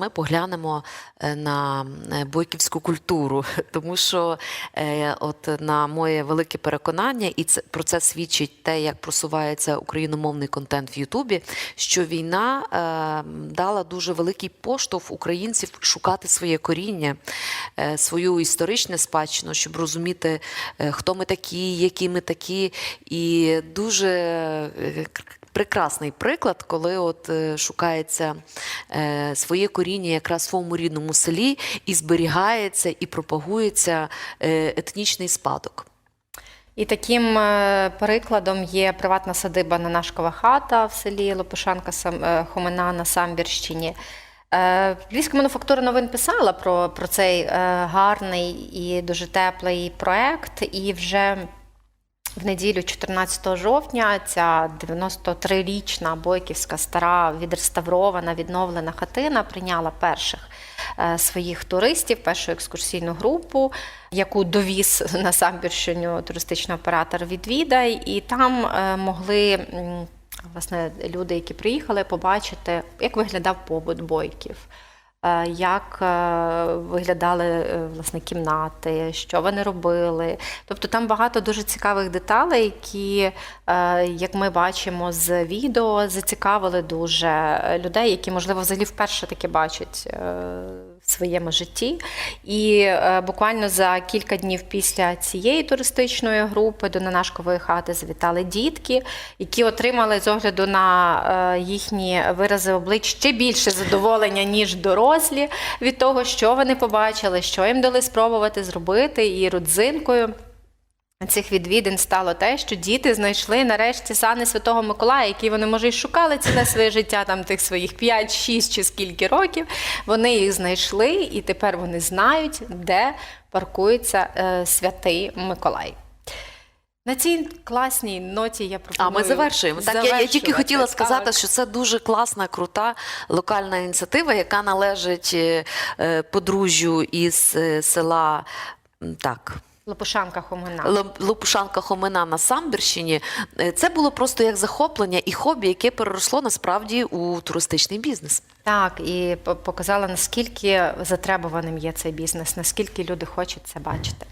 ми поглянемо е, на е, бойківську культуру, тому що, е, от на моє велике переконання, і це про це свідчить те, як просувається україномовний контент в Ютубі, що війна дала дуже великий поштовх українців шукати своє коріння, свою історичну спадщину, щоб розуміти, хто ми такі, які ми такі, і дуже прекрасний приклад, коли от е, шукається е, своє коріння якраз в своєму рідному селі і зберігається і пропагується е, етнічний спадок. І таким прикладом є приватна садиба Нанашкова хата в селі Лопушанка Хомина на Самбірщині. Львівська мануфактура новин писала про, про цей гарний і дуже теплий проект. І вже в неділю, 14 жовтня, ця 93-річна бойківська стара відреставрована, відновлена хатина прийняла перших е, своїх туристів, першу екскурсійну групу, яку довіз на Самбірщину туристичний оператор відвідай, і там е, могли. Власне, люди, які приїхали, побачити, як виглядав побут бойків, як е, виглядали е, власне кімнати, що вони робили. Тобто там багато дуже цікавих деталей, які, е, як ми бачимо з відео, зацікавили дуже людей, які, можливо, взагалі вперше таке бачать е, в своєму житті. І е, буквально за кілька днів після цієї туристичної групи до Нанашкової хати завітали дітки, які отримали з огляду на е, їхні вирази облич ще більше задоволення, ніж дорослі від того, що вони побачили, що їм дали спробувати зробити, і родзинкою. Цих відвідин стало те, що діти знайшли нарешті сани Святого Миколая, які вони може й шукали ціле своє життя, там тих своїх 5, 6 чи скільки років. Вони їх знайшли, і тепер вони знають, де паркується е, святий Миколай. На цій класній ноті я пропоную А ми завершуємо. Так, я, я тільки хотіла сказати, Так. що це дуже класна, крута локальна ініціатива, яка належить е, е, подружжю із е, села. Так, Лопушанка Хомина. Лоп- Лопушанка Хомина на Самбірщині. Е, Це було просто як захоплення і хобі, яке переросло насправді у туристичний бізнес. Так, і по- показала, наскільки затребуваним є цей бізнес, наскільки люди хочуть це бачити.